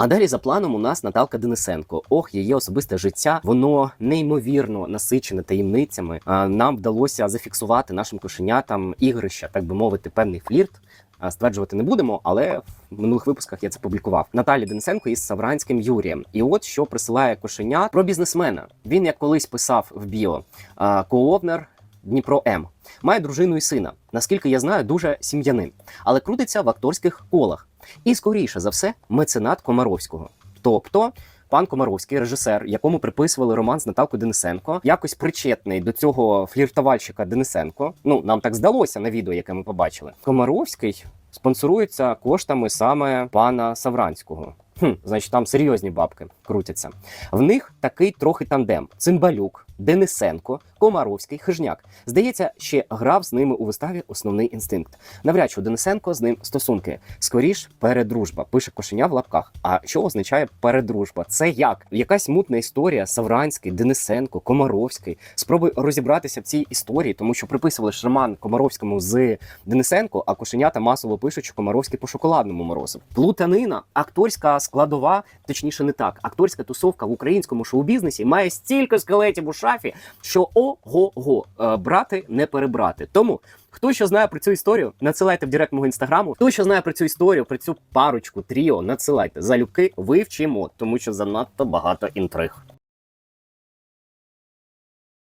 А далі за планом у нас Наталка Денисенко. Ох, її особисте життя, воно неймовірно насичене таємницями. Нам вдалося зафіксувати нашим кошенятам ігрища, так би мовити, певний флірт. Стверджувати не будемо, але в минулих випусках я це публікував. Наталі Денисенко із Савранським Юрієм. І от що присилає кошеня про бізнесмена. Він як колись писав в біо коовнер Дніпро М. Має дружину і сина. Наскільки я знаю, дуже сім'янин, але крутиться в акторських колах. І скоріше за все, меценат Комаровського. Тобто. Пан Комаровський, режисер, якому приписували роман з Наталкою Денисенко, якось причетний до цього фліртувальщика Денисенко. Ну нам так здалося на відео, яке ми побачили. Комаровський спонсорується коштами саме пана Савранського. Хм, значить, там серйозні бабки крутяться. В них такий трохи тандем: Цимбалюк, Денисенко, Комаровський, Хижняк. Здається, ще грав з ними у виставі основний інстинкт. Навряд чи у Денисенко з ним стосунки. Скоріш передружба. Пише кошеня в лапках. А що означає передружба? Це як? Якась мутна історія Савранський, Денисенко, Комаровський. Спробуй розібратися в цій історії, тому що приписували ж Комаровському з Денисенко, а кошенята масово пишуть, що Комаровський по шоколадному морозив. Плутанина, акторська складова, точніше не так. Акторська тусовка в українському шоу-бізнесі має стільки скелетів у шафі, що ого-го, е, брати не перебрати. Тому. Хто що знає про цю історію, надсилайте в директ мого інстаграму. Хто що знає про цю історію, про цю парочку тріо, надсилайте залюбки, вивчимо, тому що занадто багато інтриг.